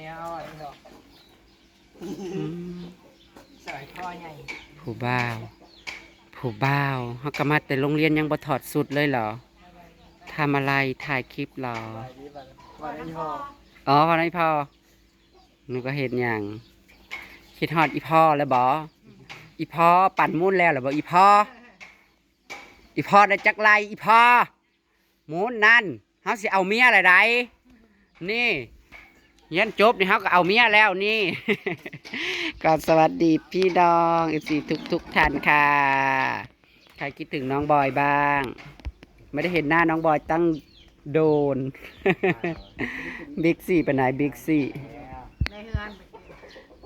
แนวอันนี้ดอกอืมสอยคอใหญ่ผู้บ่าว ผู้บ่าวเฮาก็มาแต่โรงเรียนยังบ่ถอดสุดเลยเหรอทำอะไรถ่ายคลิปเหรอสบายดีบัดวันนี้พออ๋อวันนี้พ่อหนูก็เห็นอย่างคิดฮอดอีพ่อแล้วบออีพ่อปั่นมุ่นแล้วเหรอบ่อีพ่ออีพ่อได้จักไรอีพ่อมุ่นนั่นเฮาสิเอาเมียอะไรใดนี่ เรียันจบนี่เฮาก็เอาเมียแล้วนี่ ก็สวัสดีพี่น้องอีสีทุกทุกๆท่านค่ะ ใครคิดถึงน้องบอยบ้าง ไม่ได้เห็นหน้าน้องบอยตั้งโดน บิ๊กซี่ไปไหนบิ๊กซี่ในเฮือน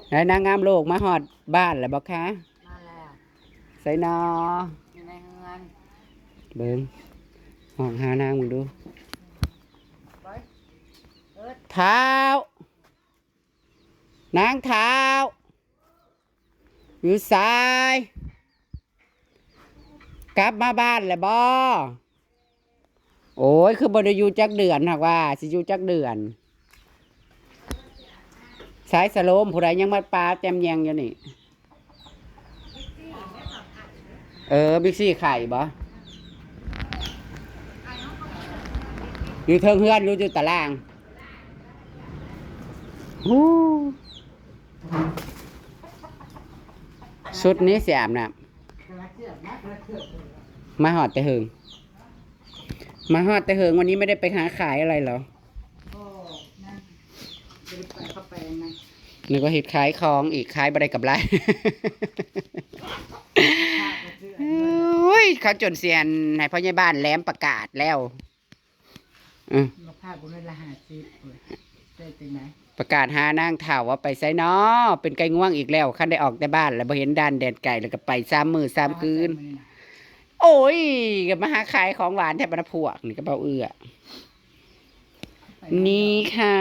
ไหนนางงามโลกมาหอดบ้านแล้วบอกคะมาแล้วใส่นออยู่ในเฮือนเบิ้งห้องหานางมึงดูไปเอิดเท้า นางเท้า อยู่ซ้าย กลับมาบ้านแล้วบอโอ้ย คือบไดอยู่จักเดือนหักว่า สิยูจักเดือน สายสโลมผู้ใดยังมาปลาแจมแยงอยู่นี่ เออ บิ๊กซี่ไข่บ่อยู่เทิงเฮือนอยู่อยู่ตารางฮู้ ชุดนี้เสียมนะมาหอดแต่เหิงมาหอดแต่เหิงวันนี้ไม่ได้ไปหาขายอะไรเหรอโอ้นั่นจะได้ไปเข้าไปนะนึกว่าเห็ดขายของอีกขายบ่ได้กับไรข้าไปซื้ออันนี้โอ้ยเขาจนเสียนให้พ่อใหญ่บ้านแหลมประกาศแล้วอือมาพากูเลยละหาซิบเลยได้ตึงไหน ประกาศหานางเถ่าว่าไปไซน้อเป็นไก่ง่วงอีกแล้วขั้นได้ออกแต่บ้าน แล้วบ่เห็นด้านแดนไก่แล้วก็ไปซ้ำมือซ้ำคืน โอ้ยก็มาหาขายของหวานแทบประพวกนี่ก็เบาเอื้อนี่ค่ะ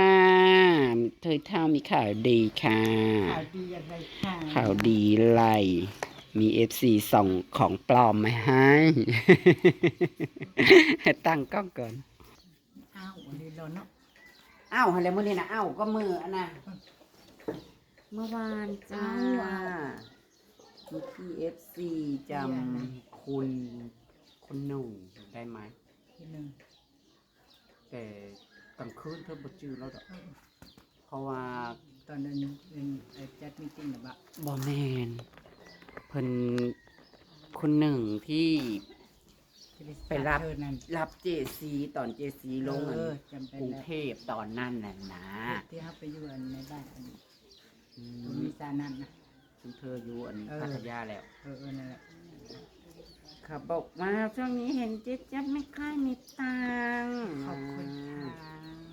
เธอเท่ามีข่าวดีค่ะ ข่าวดีอะไรค่ะข่าวดีไล่มีเอฟซีส่งของปลอมมาให้ตั้งกล้องก่อนอ้าวอันนี้เราเนาะ อ้าวอะไรมื่อนี้นะอ้าวก็มืออันน่ะเมื่อวานจ้ามีพี่เอฟซีจำคุณคุณหนุ่มได้ไหมทีหนึ่งแต่กลางคืนเธอบ่จื้อแล้วดอกเพราะว่าตอนนั้นเป็นไอ้จัดมีติ้งหรือเปล่าบอแมนเพิ่นคนหนึ่งที่ที่ ได้ไปรับ เธอนั่นรับเจซีตอนเจซีลงอันเออจำเป็นกรุงแล้วเทพตอนนั้นน่ะนะที่เขาไปอยู่อันในบ้านอันอืตรงมนี้ซานั่นนะ ซึ่งเธออยู่อันเออ พัทยาแล้ว เออเออนั่นแหละค่ะบอกว่าช่วงนี้เห็นเจ๊จับไม่ค่อยมีตังค์ขอบคุณค่ะ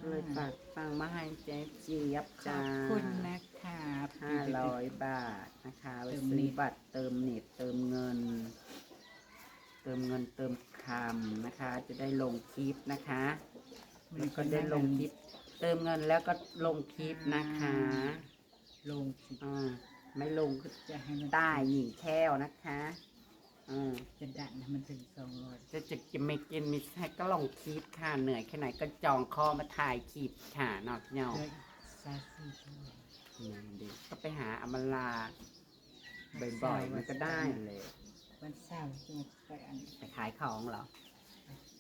เลยฝากตังค์มาให้เจ๊เจี๊ยบขจ้าอบคุณนะคะห้าร้อยบาทนะคะไว้เติมซื้เน็อตบัตรเติมเน็ตเติมเงิน เติมเงินเติมคำนะคะ จะได้ลงคลิปนะคะแล้วก็ได้ลงคลิป เติมเงินแล้วก็ลงคลิปนะคะ ลงสิอ่าไม่ลงก็จะให้มันได้หญิงแค่วนะคะอ่าจะดันให้มันถึงสองร้อยจะจะจะไม่กินมิให้ก็ลงคลิปค่ะเหนื่อยแค่ไหนก็จองคอมาถ่ายคลิปค่ะนอกเนาะเลยซาซีชั่วโมงอืมเด็กก็ไปหาอมลาบ่อยๆมันก็ได้เลย วันเสาร์จะไปอันไปขายของเหรอไปเ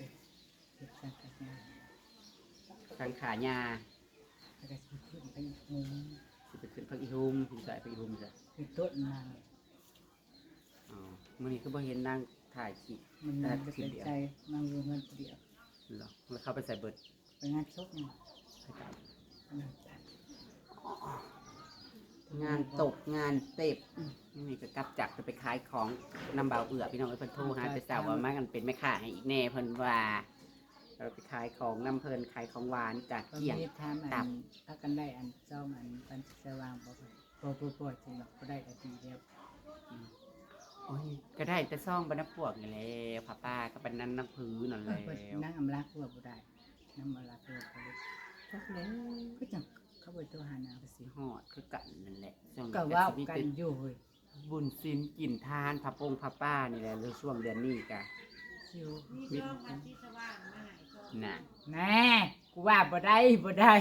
ก็บสังกัดงานสังขายาแล้วก็สิขึ้นไปอีกมุมสิไปขึ้นพักอีหุมสิใส่พักอีหุมจ้ะคือต้นนางอ๋อมื่อนี้ก็บ่เห็นนางถ่ายคลิปมันนางจะเป็นใจนางอยู่เงินเดียวเหรอแล้วเข้าไปใส่เบิดไปงานชกเนี่ยให้กับนางตัด งานตกงานเต็บนี่ก็กลับจากจะไปขายของนำเบาเอือพี่น้องเอ้ยเพิ่นโทรหาแต่สาวว่ามากันเป็นแม่ค้าให้อีกแน่เพิ่นว่าเราไปขายของน้ำเพิ่นขายของหวานจากก็เกี่ยงมีทานตัอับนถ้ากันได้อันเจ้าอันปันจะวางบ่ไปบ่บ่บ่จริงหรอกก็ได้อาทีเดียวโอ้ยก็ได้แต่ซ่องบรรณพวกนี่แหละพ่อป้าก็เป็นนั่นนักพื้นนั่นแหเอละอเพิ่นนั่งอำลาตัวบ่ได้นั่งอำลาตัวบ่ได้จักแล้วก็จัง เขาไปตัวหานางก็สิฮอดคือกันนั่นแหละช่วงนี้ก็ว่าสิมีกันแต่อยู่เฮ้ยบุญศีลกินทานพระปงพระป้านี่แหละในช่วงเดือนนี้กะชิวน่ะแน่กูว่าบ่ได้บ่ได้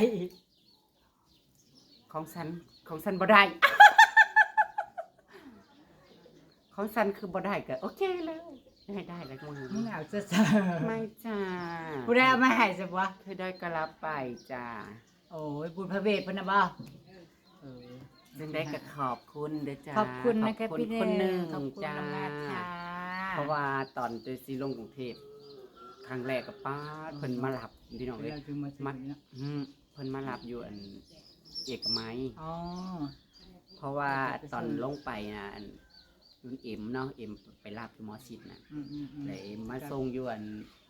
ของฉันของฉันบ่ได้ ของฉันคือบ่ได้ก็โอเคแล้วให้ได้แล้วมึงมึงเอาซะซะไม่จ้าผู้ใดเอามาให้ซะวะเธอได้ก็รับไปจ้า โอ้ยบุญพระเวทเพิ่นน่ะบ่เออซึ่งได้ก็ขอบคุณเด้อจ้าขอบคุณนะคะขอบพี่ณเนคนหนึ่งขอบคุณจ้า มากๆค่ะเพราะว่าตอนเจซีลงกรุงเทพครั้งแรกกับป้าดเพิ่นมารับพี่น้องเลยเราจึงมาถึงมันเนาะอืมเพิ่นมารับอยู่อันเอกมัย อ๋อ เพราะว่าตอนลงไปนะอันรุ่นเอ็มเนาะเอ็มไปรับอยู่หมอชิดนะอืมอืมอืมแล้วเอ็มมาส่งอยู่อัน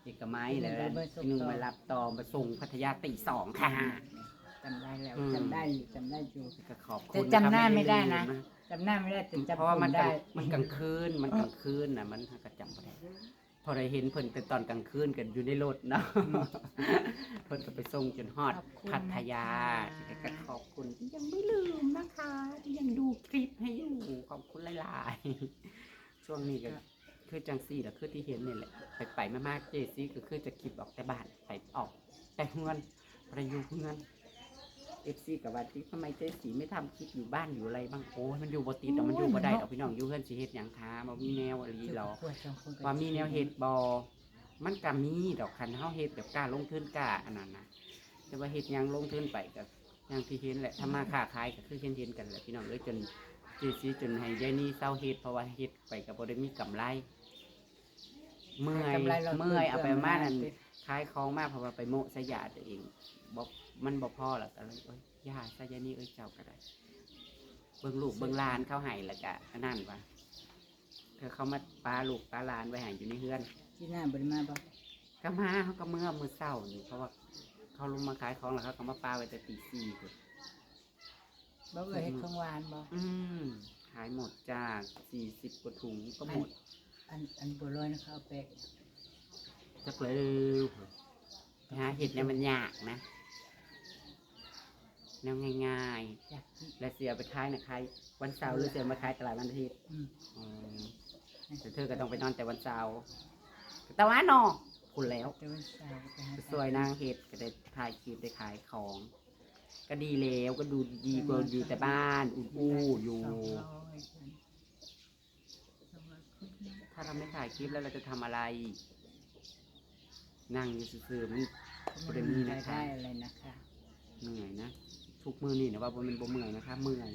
เอกมัยแล้วไปไปส่งอีกหนึ่งต่อมารับต่อมาส่งพัทยาตีสองค่ะ จำได้แล้วอืม จำได้อยู่จำได้อยู่ ก็ขอบคุแต่ณจำหน้าไม่ได้นะลืจำหน้าไม่ได้แต่จำเพราะว่ามันผกลาได้งมันกลางคืนมันกลางคืนนะมันก็จำไม่ได้พอได้เห็นเพิ่นแต่ตอนกลางคืนกันอยู่ในรถเนาะเพิ่นก็ไปส่งจนฮอดขอบคุณพัทยานะคะ ก็ขอบคุณที่ยังไม่ลืมนะคะ ที่ยังดูคลิปให้อยู่ขอบคุณหลายๆช่วงนี้ก็ คือจังซี่แหละคือที่เห็นนี่แหละไปไปๆมากๆเจซี่ก็คือจะคลิปออกแต่บ้านไปออก แต่เงินประยุกต์เงินเอฟซีกับว่าที่ทำไมเจสีไม่ทำคลิปอยู่บ้านอยู่อะไรบ้างโอ้ยมันอยู่บ่ติดแต่มันอยู่บ่ได้ดอกพี่น้องอยู่เพื่อนสิเฮ็ดหยังคะบ่มีแนวอะไรหรอกพวกสองคนก็ว่ามีแนวเฮ็ดบ่มันก็มีดอกคันเฮาเฮ็ดแบบกล้าลงทุนกล้าอันนั้นนะแต่ว่าเฮ็ดหยังลงทุนไปก็อย่างที่เห็นแหละถ้ามาค้าขายก็คือเห็นเห็นๆกันแหละพี่น้องเอ้ยจนเจสีจนให้ยายนี่เศร้าเฮ็ดเพราะว่าเฮ็ดไปก็บ่ได้มีกำไร เมื่อยกำไรราเมื่อยเอาไปประมาณนั้นเกิขายของมากเพราะว่าไปโมะสยาตัวเองบอกมันบอกพ่อหรอกก็เลยเอ้ยย่าซะยานี่เอ้ยเจ้าก็ได้เบิ่งลูกเบิ่งหลานเขาให้แล้วก็อันนั่นวะเธอเขามาปลาลูกปลาหลานไว้ให้อยู่ในเฮือน ที่หน้าบริมาบ่ก็มาเขาก็เมื่อมือเศร้านี่เพราะว่าเขาลงมาขายของแล้วเขาก็มาปลาไว้แต่ตีสี่พุ่นบ่เอ่ยเฮ็ดของหวานบ่อืมขายหมดจากสี่สิบกว่าถุงก็หมด อันอันบัวลอยนะคะเอาแปะจักเลยไปหาเห็ดเนี่ยมันยากนะแนวง่ายๆอยากกินและเสียไปขายนะขายวันเสาร์หรือเสียมาขายตลาดวันอาทิตย์อืม อืมแต่เธอก็ต้องไปนอนแต่วันเสาร์แต่ว่าเนอคุณแล้ว แต่วันเสาร์ไปหาสวยนางเห็ดก็ได้ถ่ายคลิปได้ขายของ ก็ดีแล้วก็ดูดีกว่าอยู่แต่บ้านอู้อู้อยู่ สองร้อยคนสองร้อยคนนะ ถ้าเราไม่ถ่ายคลิปแล้วเราจะทำอะไร นั่งอยู่ซื่อๆมันบ่ได้มีรายนะคะได้อะไรนะคะเหนื่อยนะ ทุกมือนี่นะว่าบ่แมันบ่เมื่อยนะคะเมื่อย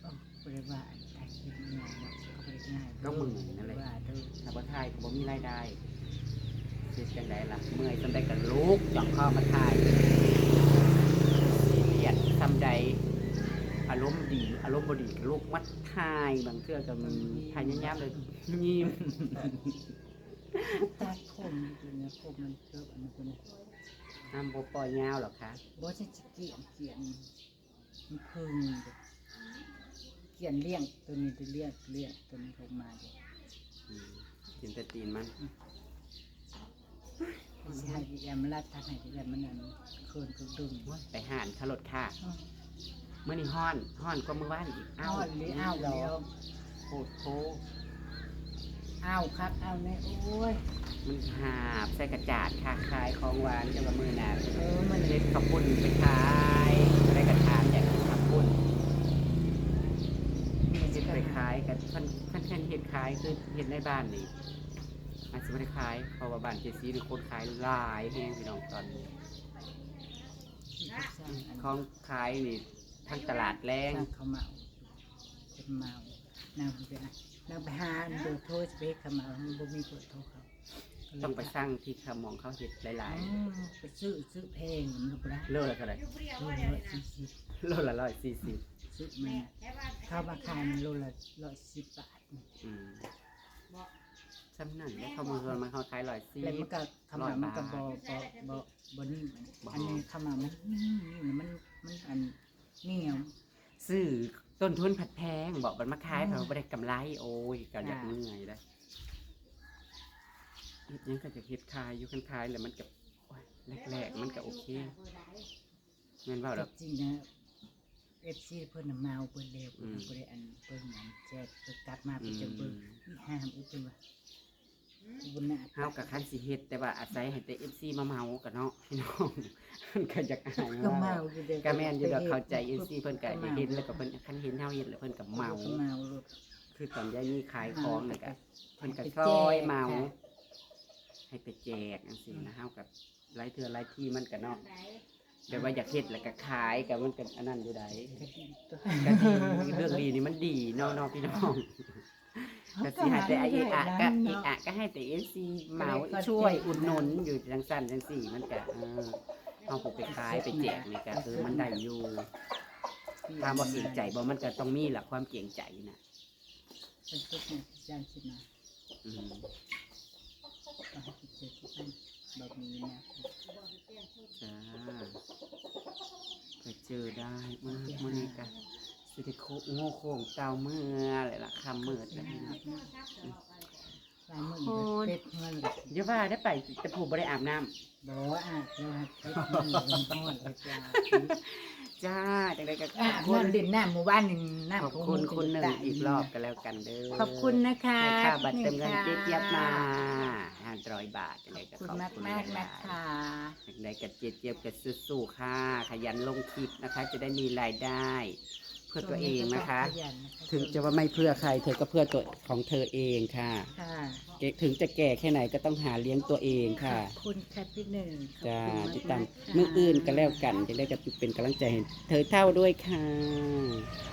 โอ้บริวารถ่ายคลิปง่ายเนาะก็บริง่ายก็หมื่นนั่นแหละ ว่าเด้อถ้าบ่ถ่ายก็บ่มีรายได้เฮ็ดจังไดล่ะ เมื่อยจนได้กันลุกจ่องเข้ามาถ่ายซีเรียสทำใดอารมณ์ดี อารมณ์บ่ดีก็ลุกมาถ่ายบางเทื่อก็มันถ่ายยามๆเลยยิ้มตัดผมอยู่เนี่ยผมมันเกิดอันนั้นคนน่ะน้ำบ่ปล่อยยาวหรอกคะบ่ใช่จะเกี่ยนเกี่ยนมันพึ่งเด้อเกี่ยนเลี้ยงตัวนี้จะเลี้ยงเลี้ยงตัวนี้ลงมาเด้ออืมกินแต่ตีนมันไม่ใช่ให้อีแอมรัดทางไหนอีแอมมันนั่นเคินกึ่งดึงไปห่านขลดค่ะเมื่อนี้ฮ้อนฮ้อนก็มื้อวานอีกอ้าวหรืออ้าวเหรอเดียวโคตรโคอ้าวคักอ้าวเนี่ยโอ้ยมันหาบใส่กระจาดค่ะขายของหวานจังว่ามื้อหน่ะเออมันเล็ดขับปุ่นไปขายได้กระทานอยากขับปุ่นมีเห็จะดไปไปขายขายกันท่านท่านแค่เห็ดขายคือเห็ดในบ้านนี่อาจจะไม่ได้ขายเพราะว่าบ้านเจซีนี่คนขายหลายแห้งพี่น้องตอนนี้ ของขายนี่ ทั้งตลาดแรงสร้างเขาเมาเป็นเมานางไปอะนางไปหาเบอร์โทรสเปคเขาเมามันบ่มีเบอร์โทรเขาต้องไปสร้างที่ขมองเขาเห็ดหลายอ๋อไปซื้อซื้อเพลงมันก็บ่ได้ๆโลละเท่าไหร่ซื้อร้อยสี่สิบโลละร้อยสี่สิบซื้อมาเข้ามาขายมันโลละร้อยสิบบาทอืมซ้ำนั่นแล้วเขามาส่วนมันเขาขายร้อยสี่แล้วมันก็ขมามันก็บ่บ่บ่บ่นิ่มอันนี้ขมามันนิ่มนี่มันมันอันเห นียวซื้อต้นทุนผัดแพงบอกมันมาขายอืมเขาไม่ได้กำไร โอ้ยก็อยากอ่าเหนื่อยแล้วเฮ็ดหยังก็จะเฮ็ดขายอยู่คันขายแล้วมันกับแรกๆมันก็โอเคเงินว่าดอก จริงๆนะเอฟซีเพิ่นน่ะเมาเพิ่นเร็วอืเพิ่นมบ่ได้อันเพิ่นอันแจกเพิ่นกลับมาอืเพิ่นจะเบิ่งมอีห้ามอีเพิ่นว่า บนหน้าเฮากับคันสิเฮ็ดแต่ว่าอาศัยให้แต่ FC มาเมากันเนาะพี่น้องมันก็อยากอายก็ว่าเมาอยู่เด้ก็แม่นอยู่ดอกเข้าใจ FC เพิ่นก็เห็นแล้วก็เพิ่นคันเห็นเฮาเฮ็ดแล้วเพิ่นก็เมาก็เมาลูกคือตอนยายนี่ขายของนี่ก็เพิ่นก็ไปซอยแจกเมาค่ะให้ไปแจกจังซี่นะเฮากับหลายเทื่อหลายที่มันก็เนาะแบบว่าอยากเฮ็ดแล้วก็ขายก็มันก็อันนั้นอยู่ได้ก็ดีตัวก็ดีเรื่องดีนี่มันดีเนาะเนาะพี่น้อง ก็สิให้แต่ไอ้เอะอะก็เอะอะก็ให้แต่ FC เมาช่วยอุดหนุนอยู่จังซั่นจังซี่มันก็เออเฮาไปขายไปแจกนี่ก็คือมันได้อยู่ถามว่าเกรงใจบ่มันก็ต้องมีแหละความเกรงใจน่ะเป็นทุกเนี่ยจานสิมาอืมก็ให้เจอทุกท่านแบบนี้นะจ้าไปเจอได้มื้อมื้อนี้ก็ สิได้โคโง่โค้งเก่าเมื่อเลยล่ะคำมืดแล้วพี่น้องลายมือเป็ดเงินเลยเดี๋ยวว่าได้ไปแต่ผู้บ่ได้อาบน้ำบอกว่าอาบแล้วเป็ดเงินเป็นทอดเลยจ้าจ้าจังไดก็ขอาอบบคุณน้ำเด่นน้ำหมู่บ้านหนึ่งน้ำขอบคุณคุณหนึ่งอีกรอบก็แล้วกันเด้อขอบคุณนะคะให้ค่าบัตรเติมเงินค่ะเจี๊ยบเจี๊ยบมาห้าร้อยบาทจังไดก็ขอบขคุอบณมากคุณมากๆหลนะยๆ คะจังไดก็เจี๊ยบเจี๊ยบก็สู้ๆค่ะ ขยันลงคลิปนะคะ จะได้มีรายได้ เพื่อตัวเองนะคะขยันนะคะ ถึงจะว่าไม่เพื่อใคร เธอก็เพื่อตัวของเธอเองค่ะ ค่ะเกถึงจะแก่แค่ไหนก็ต้องหาเลี้ยงตัวเองขค่ะอบคุณค่ะพี่หนึ่งขอบจ้าคุณติดตามๆค่ะ มืออื่นก็แล้วกันจะได้กับเป็นกำลังใจให้เธอเท่าด้วยค่ะ